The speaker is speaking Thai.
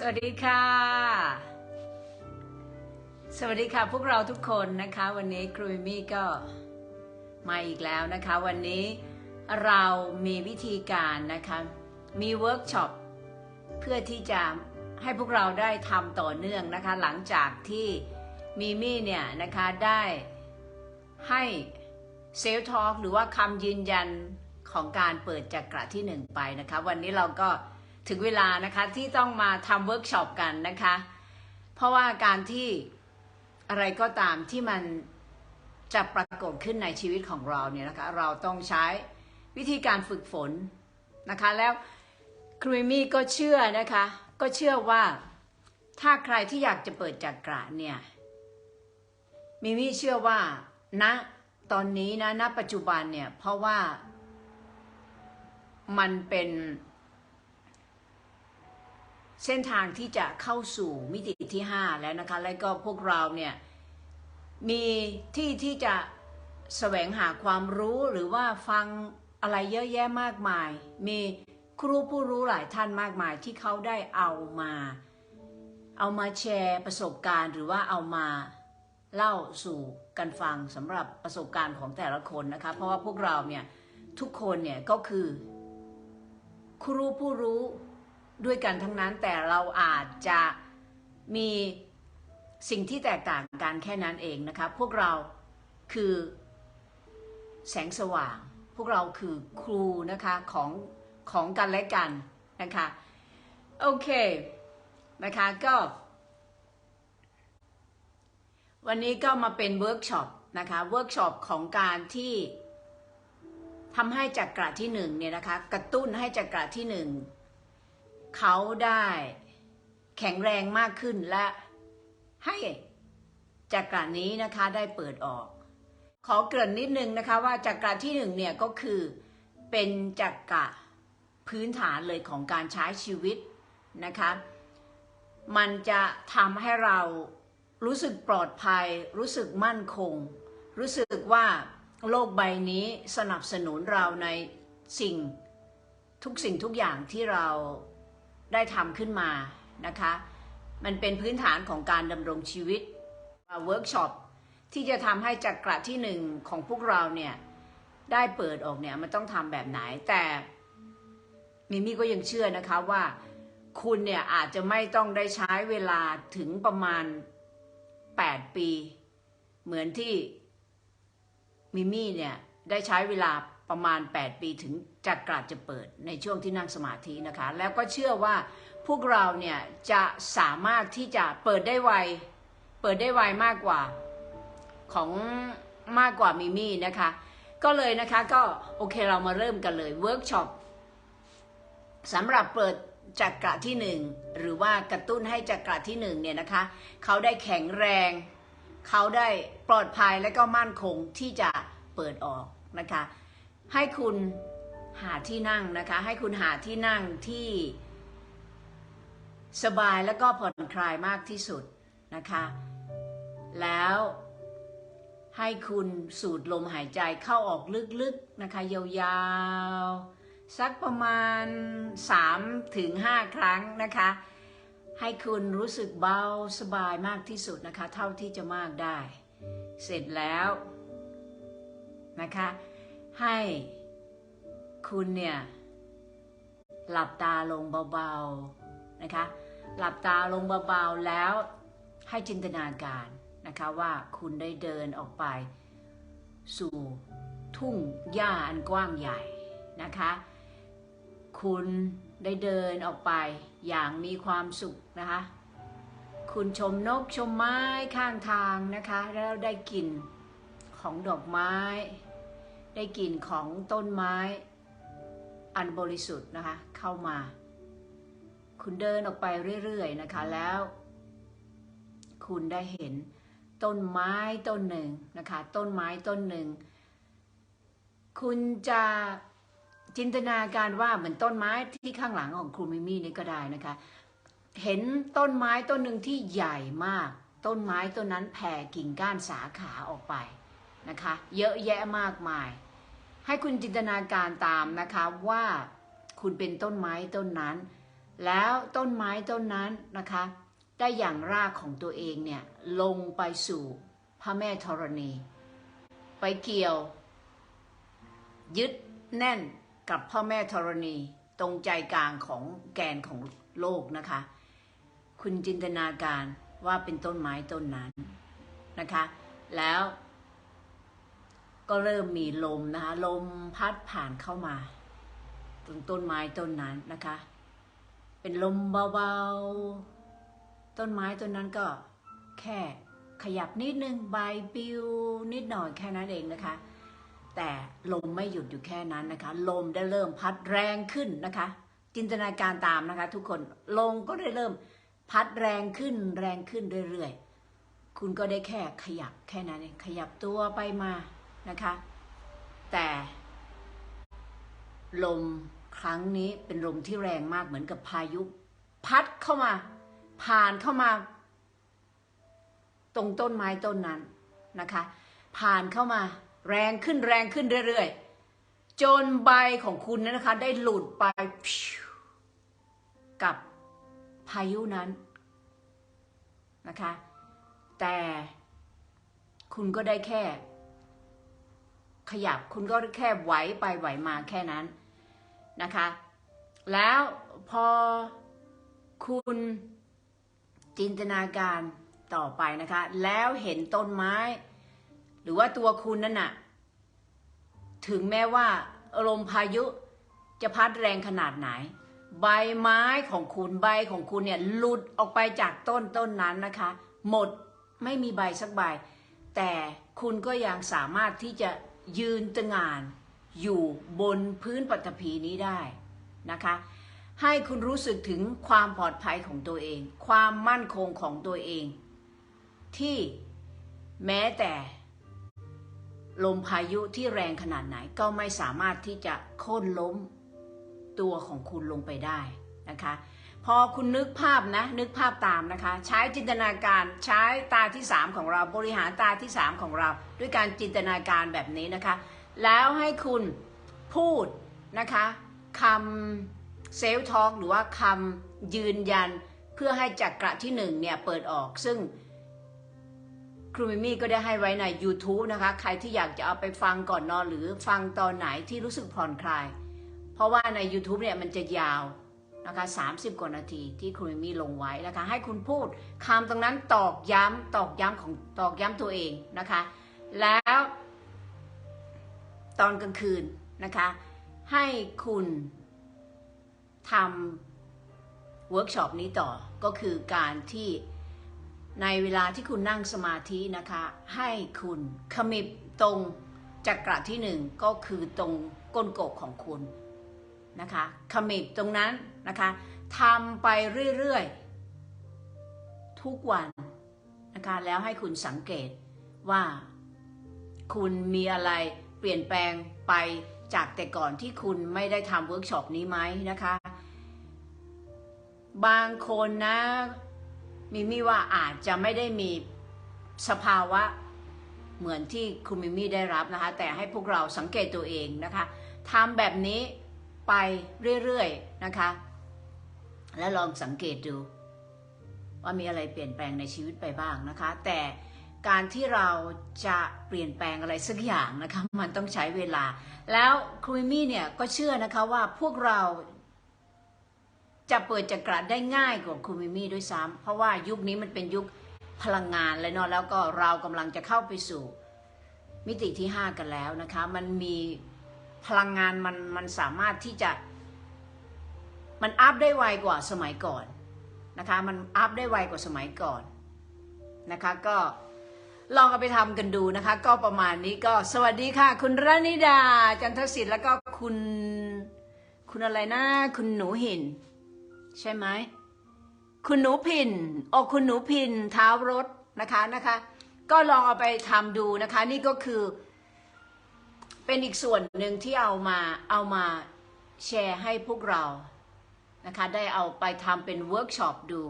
สวัสดีค่ะ สวัสดีค่ะ พวกเราทุกคนนะคะ วันนี้ครูมี่ก็มาอีกแล้วนะคะ วันนี้เรามีวิธีการนะคะ มีเวิร์กช็อปเพื่อที่จะให้พวกเราได้ทำต่อเนื่องนะคะ หลังจากที่มิมี่เนี่ยนะคะได้ให้เซลทอ l k หรือว่าคำยืนยันของการเปิดจักระที่หนึ่งไปนะคะ วันนี้เราก็ ถึงเวลานะคะที่ต้องมาทำเวิร์กช็อปกันนะคะ เพราะว่าการที่อะไรก็ตามที่มันจะปรากฏขึ้นในชีวิตของเราเนี่ยนะคะ เราต้องใช้วิธีการฝึกฝนนะคะ แล้วครูมี่ก็เชื่อนะคะ ก็เชื่อว่าถ้าใครที่อยากจะเปิดจักระเนี่ยมิมี่เชื่อว่าณนะตอนนี้นะณปัจจุบันเนี่ย เพราะว่ามันเป็น เส้นทางที่จะเข้าสู่มิติที่ 5 แล้วนะคะ แล้วก็พวกเราเนี่ยมีที่ที่จะแสวงหาความรู้หรือว่าฟังอะไรเยอะแยะมากมาย มีครูผู้รู้หลายท่านมากมายที่เขาได้เอามา เอามาแชร์ประสบการณ์ หรือว่าเอามาเล่าสู่กันฟังสำหรับประสบการณ์ของแต่ละคนนะคะ เพราะว่าพวกเราเนี่ยทุกคนเนี่ยก็คือครูผู้รู้ ด้วยกันทั้งนั้นแต่เราอาจจะมีสิ่งที่แตกต่างกันแค่นั้นเองนะคะพวกเราคือแสงสว่าง พวกเราคือครูนะคะของของกันและกันนะคะโอเคนะคะก็ วันนี้ก็มาเป็นเวิร์กช็อปนะคะเวิร์กช็อปของการที่ทำให้จักระที่หนึ่งเนี่ยนะคะกระตุ้นให้จักระที่หนึ่ง เขาได้แข็งแรงมากขึ้นและให้จักรนี้นะคะได้เปิดออก ขอเกริ่นนิดนึงนะคะว่าจักรที่หนึ่งเนี่ยก็คือเป็นจักระพื้นฐานเลยของการใช้ชีวิตนะคะ มันจะทำให้เรารู้สึกปลอดภัย รู้สึกมั่นคง รู้สึกว่าโลกใบนี้สนับสนุนเราในสิ่งทุกสิ่งทุกอย่างที่เรา ได้ทำขึ้นมานะคะ มันเป็นพื้นฐานของการดำรงชีวิตเวิร์กช็อปที่จะทำให้จักระที่หนึ่งของพวกเราเนี่ย ได้เปิดออกเนี่ย มันต้องทำแบบไหนแต่มิมี่ก็ยังเชื่อนะคะว่าคุณเนี่ยอาจจะไม่ต้องได้ใช้เวลาถึงประมาณ 8 ปี เหมือนที่มิมี่เนี่ย ได้ใช้เวลา ประมาณ 8 ปีถึงจักระจะเปิดในช่วงที่นั่งสมาธินะคะ แล้วก็เชื่อว่าพวกเราเนี่ยจะสามารถที่จะเปิดได้ไว เปิดได้ไวมากกว่าของมากกว่ามิมี่นะคะ ก็เลยนะคะก็โอเคเรามาเริ่มกันเลยเวิร์กช็อปสำหรับเปิดจักระที่หนึ่งหรือว่ากระตุ้นให้จักระที่หนึ่งเนี่ยนะคะเขาได้แข็งแรง เขาได้ปลอดภัยและก็มั่นคงที่จะเปิดออกนะคะ ให้คุณหาที่นั่งนะคะ ให้คุณหาที่นั่งที่สบายแล้วก็ผ่อนคลายมากที่สุดนะคะ แล้วให้คุณสูดลมหายใจเข้าออกลึกๆนะคะ ยาวๆ สักประมาณ3ถึง5ครั้งนะคะ ให้คุณรู้สึกเบาสบายมากที่สุดนะคะ เท่าที่จะมากได้ เสร็จแล้วนะคะ ให้คุณเนี่ยหลับตาลงเบาๆนะคะ หลับตาลงเบาๆแล้วให้จินตนาการนะคะว่าคุณได้เดินออกไป สู่ทุ่งหญ้าอันกว้างใหญ่นะคะ คุณได้เดินออกไปอย่างมีความสุขนะคะ คุณชมนกชมไม้ข้างทางนะคะ แล้วได้กลิ่นของดอกไม้ ได้กลิ่นของต้นไม้อันบริสุทธิ์นะคะ เข้ามา คุณเดินออกไปเรื่อยๆนะคะแล้ว คุณได้เห็นต้นไม้ต้นหนึ่งนะคะ ต้นไม้ต้นหนึ่ง คุณจะจินตนาการว่าเหมือนต้นไม้ที่ข้างหลังของครูมิมี่นี่ก็ได้นะคะ เห็นต้นไม้ต้นหนึ่งที่ใหญ่มาก ต้นไม้ต้นนั้นแผ่กิ่งก้านสาขาออกไปนะคะ เยอะแยะมากมาย ให้คุณจินตนาการตามนะคะว่าคุณเป็นต้นไม้ต้นนั้น แล้วต้นไม้ต้นนั้นนะคะ ได้อย่างรากของตัวเองเนี่ยลงไปสู่พระแม่ธรณี ไปเกี่ยว ยึดแน่นกับพ่อแม่ธรณี ตรงใจกลางของแกนของโลกนะคะ คุณจินตนาการว่าเป็นต้นไม้ต้นนั้นนะคะ แล้ว ก็เริ่มมีลมนะคะ ลมพัดผ่านเข้ามา ตรงต้นไม้ต้นนั้นนะคะ เป็นลมเบาๆ ต้นไม้ต้นนั้นก็แค่ขยับนิดนึงใบปลิวนิดหน่อยแค่นั้นเองนะคะ แต่ลมไม่หยุดอยู่แค่นั้นนะคะ ลมได้เริ่มพัดแรงขึ้นนะคะ จินตนาการตามนะคะ ทุกคนลมก็ได้เริ่มพัดแรงขึ้นแรงขึ้นเรื่อยๆ คุณก็ได้แค่ขยับแค่นั้นเองขยับตัวไปมา นะคะ แต่ ลมครั้งนี้เป็นลมที่แรงมากเหมือนกับพายุ พัดเข้ามา ผ่านเข้ามา ตรงต้นไม้ต้นนั้นนะคะ ผ่านเข้ามา แรงขึ้นแรงขึ้นเรื่อยๆจนใบของคุณนั้นนะคะ ได้หลุดไปกับพายุนั้นนะคะ แต่คุณก็ได้แค่ ขยับคุณก็แค่ไหวไปไหวมาแค่นั้นนะคะ แล้วพอคุณจินตนาการต่อไปนะคะ แล้วเห็นต้นไม้ หรือว่าตัวคุณนั่นน่ะ ถึงแม้ว่าลมพายุจะพัดแรงขนาดไหน ใบไม้ของคุณใบของคุณเนี่ยหลุดออกไปจากต้นต้นนั้นนะคะ หมดไม่มีใบสักใบ แต่คุณก็ยังสามารถที่จะ ยืนตงานอยู่บนพื้นปฐพีนี้ได้นะคะ ให้คุณรู้สึกถึงความปลอดภัยของตัวเอง ความมั่นคงของตัวเอง ที่แม้แต่ลมพายุที่แรงขนาดไหนก็ไม่สามารถที่จะโค่นล้มตัวของคุณลงไปได้นะคะ พอคุณนึกภาพนะ นึกภาพตามนะคะ ใช้จินตนาการใช้ตาที่ 3 ของเราบริหารตาที่ 3 ของเรา ด้วยการจินตนาการแบบนี้นะคะ แล้วให้คุณพูดนะคะคำเซลท็อกหรือว่าคำยืนยัน เพื่อให้จักระที่หนึ่งเนี่ย เปิดออกซึ่งครูมิมี่ก็ได้ให้ไว้ใน YouTube นะคะ ใครที่อยากจะเอาไปฟังก่อนนอนหรือฟังตอนไหนที่รู้สึกผ่อนคลาย เพราะว่าใน YouTube เนี่ยมันจะยาว นะคะ30 กว่านาทีที่ครูมีลงไว้นะคะ ให้คุณพูดคำตรงนั้นตอกย้ำตอกย้ำของตอกย้ำตัวเองนะคะ แล้วตอนกลางคืนนะคะ ให้คุณทำเวิร์กช็อปนี้ต่อก็คือการที่ในเวลาที่คุณนั่งสมาธินะคะ ให้คุณขมิบตรงจักระที่หนึ่งก็คือตรงก้นกบของคุณ นะคะขมิบตรงนั้นนะคะทำไปเรื่อยๆ ทุกวันนะคะแล้วให้คุณสังเกตว่า คุณมีอะไรเปลี่ยนแปลงไปจากแต่ก่อนที่คุณไม่ได้ทำเวิร์กช็อปนี้ไหมนะคะ บางคนนะมิมี่ว่าอาจจะไม่ได้มีสภาวะเหมือนที่คุณมิมี่ได้รับนะคะ แต่ให้พวกเราสังเกตตัวเองนะคะทำแบบนี้ ไปเรื่อยๆนะคะ แล้วลองสังเกตดู ว่ามีอะไรเปลี่ยนแปลงในชีวิตไปบ้างนะคะ แต่การที่เราจะเปลี่ยนแปลงอะไรสักอย่างนะคะมันต้องใช้เวลา แล้วครูมิมี่เนี่ยก็เชื่อนะคะว่าพวกเราจะเปิดจักระได้ง่ายกว่าคุณมิมี่ด้วยซ้ำเพราะว่ายุคนี้มันเป็นยุคพลังงานเลยเนาะแล้วก็เรากำลังจะเข้าไปสู่มิติที่ 5 กันแล้วนะคะ มันมี พลังงานมันมันสามารถที่จะ มันอัพได้ไวกว่าสมัยก่อนนะคะมันอัพได้ไวกว่าสมัยก่อนนะคะก็ลองเอาไปทำกันดูนะคะ ก็ประมาณนี้ก็สวัสดีค่ะ คุณรณิดา จันทศิษย์แล้วก็คุณ คุณอะไรนะ คุณหนูหิน ใช่ไหมคุณหนูพินโอคุณหนูพินเท้ารถนะคะนะคะ ก็ลองเอาไปทำดูนะคะ นี่ก็คือ เป็นอีกส่วนหนึ่งที่เอามาเอามาแชร์ให้พวกเรานะคะได้เอาไปทำเป็นเวิร์กช็อปดู